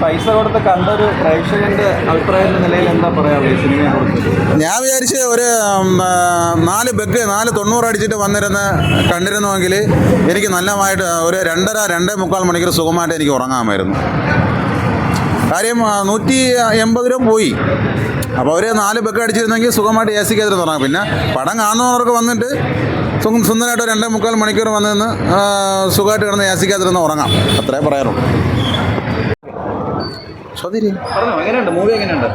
പൈസ കൊടുത്ത് കണ്ടൊരു പ്രേക്ഷകന്റെ അഭിപ്രായ നിലയിൽ എന്താ പറയാ സിനിമയെ ഞാൻ വിചാരിച്ച് ഒരു നാല് ബെഗ് നാല് തൊണ്ണൂറ് അടിച്ചിട്ട് വന്നിരുന്ന് കണ്ടിരുന്നുവെങ്കിൽ എനിക്ക് നല്ലമായിട്ട് ഒരു രണ്ടര രണ്ടേ മുക്കാൽ മണിക്കൂർ സുഖമായിട്ട് എനിക്ക് ഉറങ്ങാമായിരുന്നു. കാര്യം നൂറ്റി എൺപത് രൂപ പോയി. അപ്പോൾ അവർ നാല് ബെഗ് അടിച്ചിരുന്നെങ്കിൽ സുഖമായിട്ട് എ സിക്ക് എതിരെ തുടങ്ങാം പിന്നെ പടം കാണുന്നവർക്ക് വന്നിട്ട് സുഖം സുന്ദരമായിട്ട് രണ്ടേ മുക്കാൽ മണിക്കൂർ വന്നിരുന്ന് സുഖമായിട്ട് കിടന്ന് എ സിക്ക് എതിരെ ഉറങ്ങാം. അത്രേ പറയാറുള്ളൂ പറഞ്ഞോ എങ്ങനെയുണ്ട്? മൂവി എങ്ങനെയുണ്ട്?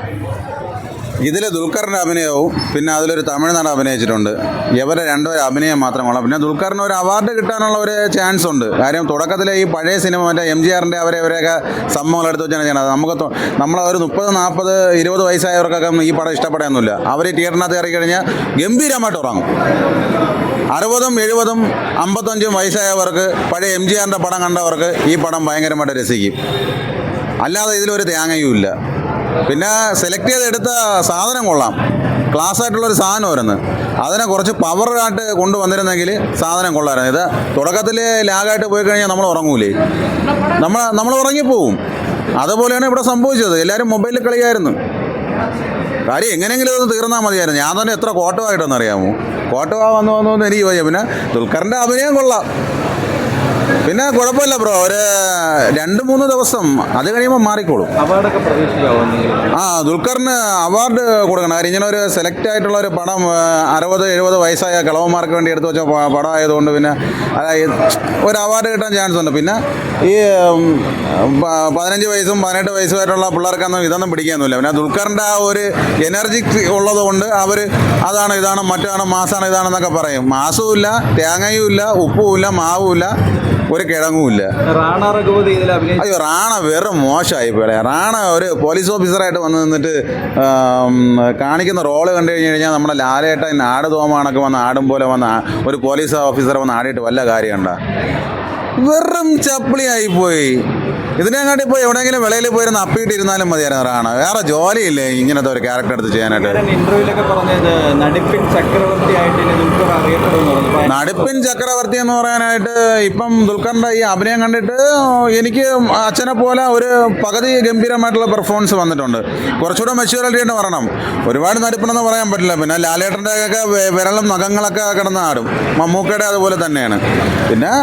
ഇതിൽ ദുൽഖറിന്റെ അഭിനയവും പിന്നെ അതിലൊരു തമിഴ്നാട് അഭിനയിച്ചിട്ടുണ്ട്. ഇവരെ രണ്ടുപേരും അഭിനയം മാത്രം കൊള്ളാം. പിന്നെ ദുൽഖറിന് ഒരു അവാർഡ് കിട്ടാനുള്ള ഒരു ചാൻസ് ഉണ്ട്. കാര്യം തുടക്കത്തിലെ ഈ പഴയ സിനിമ മറ്റേ എം ജി ആറിന്റെ അവരെ ഇവരെയൊക്കെ സംഭവങ്ങൾ എടുത്തു വെച്ചാണ് ചെയ്യണത്. നമുക്ക് നമ്മൾ നമ്മളെ ഒരു മുപ്പത് നാൽപ്പത് ഇരുപത് വയസ്സായവർക്കൊക്കെ ഈ പടം ഇഷ്ടപ്പെടാനൊന്നുമില്ല അവർ തിയേറ്ററിനകത്ത് ഇറങ്ങി കഴിഞ്ഞാൽ ഗംഭീരമായിട്ട് ഉറങ്ങും. അറുപതും എഴുപതും അമ്പത്തഞ്ചും വയസ്സായവർക്ക് പഴയ എം ജി ആറിന്റെ പടം കണ്ടവർക്ക് ഈ പടം ഭയങ്കരമായിട്ട് രസിക്കും. അല്ലാതെ ഇതിലൊരു തേങ്ങയും ഇല്ല. പിന്നെ സെലക്ട് ചെയ്തെടുത്ത സാധനം കൊള്ളാം. ക്ലാസ് ആയിട്ടുള്ള ഒരു സാധനം വരുന്നത് അതിനെ കുറച്ച് പവറായിട്ട് കൊണ്ടുവന്നിരുന്നെങ്കിൽ സാധനം കൊള്ളായിരുന്നു ഇത് തുടക്കത്തിൽ ലാഗായിട്ട് പോയി കഴിഞ്ഞാൽ നമ്മൾ ഉറങ്ങൂലേ? നമ്മൾ നമ്മൾ ഉറങ്ങിപ്പോവും. അതുപോലെയാണ് ഇവിടെ സംഭവിച്ചത്. എല്ലാവരും മൊബൈലിൽ കളിയായിരുന്നു. കാര്യം എങ്ങനെയെങ്കിലും ഒന്ന് തീർന്നാൽ മതിയായിരുന്നു. ഞാൻ തന്നെ എത്ര കോട്ടവായിട്ടൊന്നറിയാമോ കോട്ടവാ വന്നു വന്നു വന്ന് എനിക്ക് പോയി പിന്നെ ദുൽഖറിന്റെ അഭിനയം കൊള്ളാം. പിന്നെ കുഴപ്പമില്ല ബ്രോ. ഒരു രണ്ട് മൂന്ന് ദിവസം അത് കഴിയുമ്പോൾ മാറിക്കോളും. ആ ദുൽഖറിന് അവാർഡ് കൊടുക്കണം. കാര്യം ഇങ്ങനെ ഒരു സെലക്ട് ആയിട്ടുള്ള ഒരു പടം അറുപത് എഴുപത് വയസ്സായ കളവന്മാർക്ക് വേണ്ടി എടുത്തു വെച്ച പടം ആയതുകൊണ്ട് പിന്നെ അതായത് ഒരു അവാർഡ് കിട്ടാൻ ചാൻസ് ഉണ്ട്. പിന്നെ ഈ പതിനഞ്ച് വയസ്സും പതിനെട്ട് വയസ്സുമായിട്ടുള്ള പിള്ളേർക്കൊന്നും ഇതൊന്നും പിടിക്കാനൊന്നുമില്ല. പിന്നെ ദുൽഖറിന്റെ ആ ഒരു എനർജി ഉള്ളതുകൊണ്ട് അവർ അതാണ് ഇതാണ് മറ്റാണ് മാസാണ് ഇതാണെന്നൊക്കെ പറയും. മാസവും ഇല്ല തേങ്ങയും ഇല്ല ഉപ്പും ഇല്ല മാവും ഇല്ല ഒരു കിഴങ്ങുമില്ല റാണ രഘുപതി ഇതിൽ അഭിനയിച്ചു അയ്യോ റാണ വെറും മോശമായി പോലെ റാണ ഒരു പോലീസ് ഓഫീസറായിട്ട് വന്ന് നിന്നിട്ട് കാണിക്കുന്ന റോൾ കണ്ടു കഴിഞ്ഞു കഴിഞ്ഞാൽ നമ്മുടെ ലാലേട്ടൻ ആട് തോമാണൊക്കെ വന്ന് ആടും പോലെ വന്ന് ഒരു പോലീസ് ഓഫീസറെ വന്ന് ആടിയിട്ട് വല്ല കാര്യമുണ്ട വെറും ചപ്പിളിയായി പോയി. ഇതിനെങ്ങാട്ടി ഇപ്പോൾ എവിടെയെങ്കിലും വിളയിൽ പോയിരുന്ന അപ്പിയിട്ട് അപ്പിയിട്ടിരുന്നാലും മതിയായിരുന്നു റാണ. വേറെ ജോലിയില്ലേ ഇങ്ങനത്തെ ഒരു ക്യാരക്ടർ എടുത്ത് ചെയ്യാനായിട്ട്? നടിപ്പിൻ ചക്രവർത്തി എന്ന് പറയാനായിട്ട് ഇപ്പം ദുൽഖറിന്റെ ഈ അഭിനയം കണ്ടിട്ട് എനിക്ക് അച്ഛനെ പോലെ ഒരു പകുതി ഗംഭീരമായിട്ടുള്ള പെർഫോമൻസ് വന്നിട്ടുണ്ട്. കുറച്ചുകൂടെ മെച്യൂരിറ്റി ആയിട്ട് പറയണം ഒരുപാട് നടിപ്പണെന്ന് പറയാൻ പറ്റില്ല. പിന്നെ ലാലേട്ടന്റെ ഒക്കെ വിരളും നഖങ്ങളൊക്കെ കിടന്ന് ആടും. മമ്മൂക്കയുടെ അതുപോലെ തന്നെയാണ്. പിന്നെ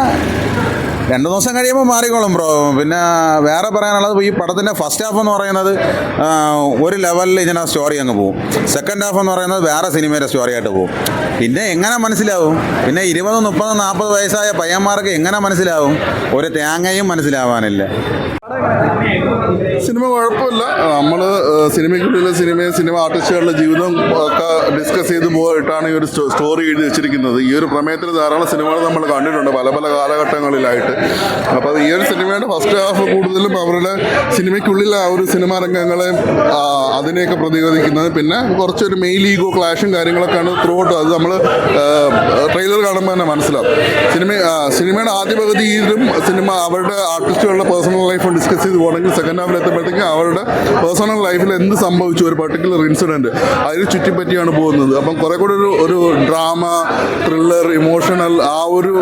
രണ്ട് ദിവസം കഴിയുമ്പോൾ മാറിക്കോളും ബ്രോ പിന്നെ വേറെ പറയാനുള്ളത് ഈ പടത്തിന്റെ ഫസ്റ്റ് ഹാഫ് എന്ന് പറയുന്നത് ഒരു ലെവലിൽ ഇങ്ങനെ സ്റ്റോറി അങ്ങ് പോകും സെക്കൻഡ് ഹാഫ് എന്ന് പറയുന്നത് വേറെ സിനിമയുടെ സ്റ്റോറി ആയിട്ട് പോകും പിന്നെ എങ്ങനെ മനസ്സിലാവും? പിന്നെ ഇരുപത് മുപ്പത് നാൽപ്പത് വയസ്സായ പയ്യന്മാർക്ക് എങ്ങനെ മനസ്സിലാവും? ഒരു തേങ്ങയും മനസ്സിലാവാനില്ല. സിനിമ കുഴപ്പമില്ല. നമ്മൾ സിനിമയ്ക്കുള്ളിലെ സിനിമയും സിനിമ ആർട്ടിസ്റ്റുകളുടെ ജീവിതം ഒക്കെ ഡിസ്കസ് ചെയ്ത് പോയിട്ടാണ് ഈ ഒരു സ്റ്റോറി എഴുതി വെച്ചിരിക്കുന്നത്. ഈ ഒരു പ്രമേയത്തിൽ ധാരാളം സിനിമകൾ നമ്മൾ കണ്ടിട്ടുണ്ട് പല പല കാലഘട്ടങ്ങളിലായിട്ട്. അപ്പോൾ ഈ ഒരു സിനിമയുടെ ഫസ്റ്റ് ഹാഫ് കൂടുതലും അവരുടെ സിനിമയ്ക്കുള്ളിലെ ആ ഒരു സിനിമാ രംഗങ്ങളെ അതിനെയൊക്കെ പ്രതിരോധിക്കുന്നത്. പിന്നെ കുറച്ചൊരു മെയിൽ ഈഗോ ക്ലാഷും കാര്യങ്ങളൊക്കെയാണ് ത്രൂ ഔട്ട് അത് നമ്മൾ ട്രെയിലർ കാണുമ്പോൾ തന്നെ മനസ്സിലാവും. സിനിമ സിനിമയുടെ ആദ്യ പകുതിയിലും സിനിമ അവരുടെ ആർട്ടിസ്റ്റുകളുടെ പേഴ്സണൽ ലൈഫ് ഡിസ്കസ് ചെയ്ത് പോകണമെങ്കിൽ സെക്കൻഡ് ഹാഫിൽ എത്തുമ്പോഴത്തേക്കും അവരുടെ പേഴ്സണൽ ലൈഫിൽ എന്ത് സംഭവിച്ചു? ഒരു പർട്ടിക്കുലർ ഇൻസിഡന്റ് അതിന് ചുറ്റിപ്പറ്റിയാണ് പോകുന്നത്. അപ്പം കുറെ കൂടെ ഒരു ഒരു ഡ്രാമ ത്രില്ലർ ഇമോഷണൽ ആ ഒരു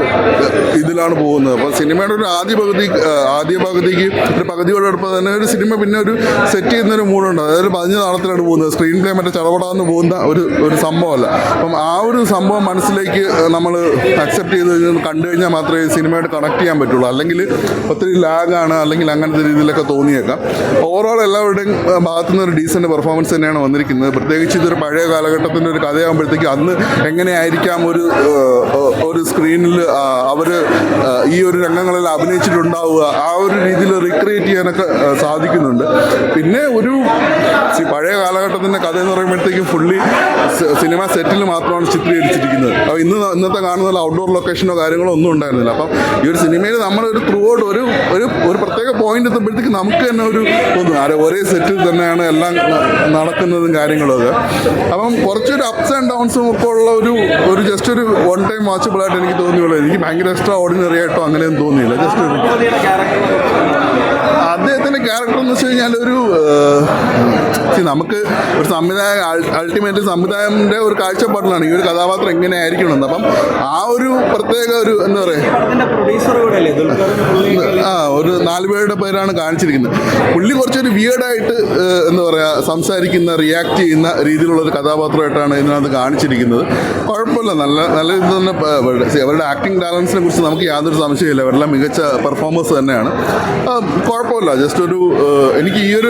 ഇതിലാണ് പോകുന്നത്. അപ്പോൾ സിനിമയുടെ ഒരു ആദ്യ പകുതി ആദ്യ പകുതിക്ക് ഒരു പകുതിയോടൊപ്പം തന്നെ ഒരു സിനിമ പിന്നെ ഒരു സെറ്റ് ചെയ്യുന്ന ഒരു മൂടുണ്ട് അതായത് പതിഞ്ഞ നാളത്തിലാണ് പോകുന്നത്. സ്ക്രീൻ പ്ലേ മറ്റേ ചടപടാന്ന് പോകുന്ന ഒരു ഒരു സംഭവമല്ല. അപ്പം ആ ഒരു സംഭവം മനസ്സിലേക്ക് നമ്മൾ അക്സെപ്റ്റ് ചെയ്ത് കണ്ടു കഴിഞ്ഞാൽ മാത്രമേ സിനിമയായിട്ട് കണക്ട് ചെയ്യാൻ പറ്റുള്ളൂ. അല്ലെങ്കിൽ ഒത്തിരി ലാഗാണ് അല്ലെങ്കിൽ അങ്ങനത്തെ രീതിയിലൊക്കെ തോന്നിയേക്കാം. ഓവറോൾ എല്ലാവരുടെയും ഭാഗത്തു നിന്ന് ഒരു ഡീസന്റ് പെർഫോമൻസ് തന്നെയാണ് വന്നിരിക്കുന്നത്. പ്രത്യേകിച്ച് ഇതൊരു പഴയ കാലഘട്ടത്തിന്റെ ഒരു കഥയാകുമ്പോഴത്തേക്ക് അന്ന് എങ്ങനെയായിരിക്കാം ഒരു ഒരു സ്ക്രീനിൽ അവർ ഈ ഒരു രംഗങ്ങളിൽ അഭിനയിച്ചിട്ടുണ്ടാവുക ആ ഒരു രീതിയിൽ റീക്രിയേറ്റ് ചെയ്യാനൊക്കെ സാധിക്കുന്നുണ്ട്. പിന്നെ ഒരു പഴയ കാലഘട്ടത്തിന്റെ കഥ എന്ന് പറയുമ്പോഴത്തേക്കും ഫുള്ളി സിനിമ സെറ്റിൽ മാത്രമാണ് ചിത്രീകരിച്ചിരിക്കുന്നത്. അപ്പോൾ ഇന്ന് ഇന്നത്തെ കാണുന്ന ഔട്ട്ഡോർ ലൊക്കേഷനോ കാര്യങ്ങളോ ഒന്നും ഉണ്ടായിരുന്നില്ല. അപ്പം ഈ ഒരു സിനിമയിൽ നമ്മളൊരു ത്രൂ ഔട്ട് ഒരു ഒരു പ്രത്യേക പോയിന്റ് എത്തുമ്പോഴത്തേക്ക് നമുക്ക് തന്നെ ഒരു ആരോ ഒരേ സെറ്റിൽ തന്നെയാണ് എല്ലാം നടക്കുന്നതും കാര്യങ്ങളും അപ്പം കുറച്ചൊരു അപ്സ് ആൻഡ് ഡൗൺസും ഒക്കെ ഉള്ള ഒരു ഒരു ജസ്റ്റ് ഒരു വൺ ടൈം വാച്ചബിൾ ആയിട്ട് എനിക്ക് തോന്നിയുള്ളൂ. എനിക്ക് ഭയങ്കര എക്സ്ട്രാ ഓർഡിനറി ആയിട്ടോ അങ്ങനെയൊന്നും തോന്നിയില്ല. ജസ്റ്റ് ഒരു ക്യാരക്ടർ എന്ന് വെച്ച് കഴിഞ്ഞാൽ ഒരു നമുക്ക് ഒരു സംവിധായക അൾട്ടിമേറ്റ് സംവിധായകന്റെ ഒരു കാഴ്ചപ്പാടിലാണ് ഈ ഒരു കഥാപാത്രം എങ്ങനെ ആയിരിക്കണം എന്ന് അപ്പം ആ ഒരു പ്രത്യേക ഒരു എന്താ പറയുക പുള്ളി ആ ഒരു നാല് പേരുടെ പേരാണ് കാണിച്ചിരിക്കുന്നത്. പുള്ളി കുറച്ചൊരു വിയേഡായിട്ട് എന്താ പറയുക സംസാരിക്കുന്ന റിയാക്ട് ചെയ്യുന്ന രീതിയിലുള്ള ഒരു കഥാപാത്രമായിട്ടാണ് ഇതിനകത്ത് കാണിച്ചിരിക്കുന്നത്. കുഴപ്പമില്ല. നല്ല നല്ല ഇത് തന്നെ അവരുടെ ആക്ടിങ് ടാലൻസിനെ കുറിച്ച് നമുക്ക് യാതൊരു സംശയമില്ല അവരെല്ലാം മികച്ച പെർഫോമൻസ് തന്നെയാണ്. കുഴപ്പമില്ല. ജസ്റ്റ് ഒരു ഏഹ്, എനിക്ക് ഈ ഒരു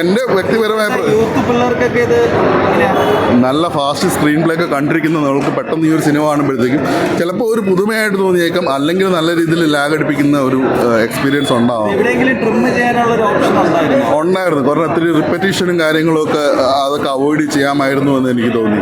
എന്റെ വ്യക്തിപരമായ പിള്ളേർക്കൊക്കെ ഇത് നല്ല ഫാസ്റ്റ് സ്ക്രീൻ പ്ലേ ഒക്കെ കണ്ടിരിക്കുന്ന നമുക്ക് പെട്ടെന്ന് ഈ ഒരു സിനിമ കാണുമ്പോഴത്തേക്കും ചിലപ്പോൾ ഒരു പുതുമയായിട്ട് തോന്നിയേക്കാം. അല്ലെങ്കിൽ നല്ല രീതിയിൽ ലാഗ് അടിപ്പിക്കുന്ന ഒരു എക്സ്പീരിയൻസ് ഉണ്ടാവും. ഒരു ഉണ്ടായിരുന്നു? കുറേ ഒത്തിരി റിപ്പറ്റീഷനും കാര്യങ്ങളും ഒക്കെ അതൊക്കെ അവോയ്ഡ് ചെയ്യാമായിരുന്നു എന്ന് എനിക്ക് തോന്നി.